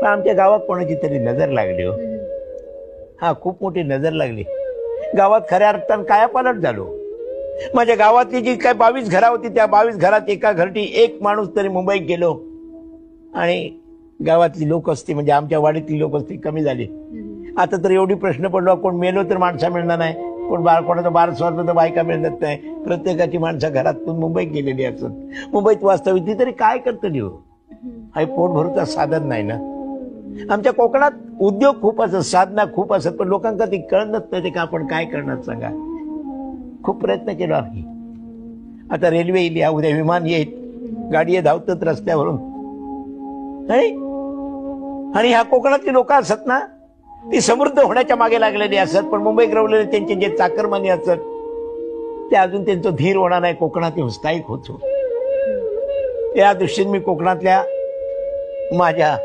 पण आमच्या गावात कोणाची तरी नजर लागली हो. हा खूप मोठी नजर लागली. गावात खऱ्या अर्थानं कायापालट झालो. माझ्या गावातली जी काय बावीस घरा होती त्या बावीस घरात एका घरटी एक माणूस तरी मुंबईत गेलो. आणि गावातली लोक असती म्हणजे आमच्या वाडीतली लोक असती कमी झाली. आता तर एवढी प्रश्न पडलो कोण मेलो तर माणसा मिळणार नाही. कोण बार कोणाचं बार स्वार्थ तर बायका मिळत नाही. प्रत्येकाची माणसं घरातून मुंबईत गेलेली असत मुंबईत वास्तविक ती तरी काय करतली हो हे पोट भरूचा साधन नाही ना? आमच्या कोकणात उद्योग खूप असत साधना खूप असत पण लोकांना ती कळत नाही का आपण काय करणार सांगा. खूप प्रयत्न केलो आम्ही. आता रेल्वे येईल या उद्या विमान येईल गाडी धावतात रस्त्यावरून. नाही? आणि ह्या कोकणातली लोक असत ना ती समृद्ध होण्याच्या मागे लागलेली असत पण मुंबईत रवलेले त्यांचे जे चाकरमानी असत ते अजून त्यांचं धीर होणार नाही कोकणात येऊन स्थायिक होतो. या दृष्टीने मी कोकणातल्या माझ्या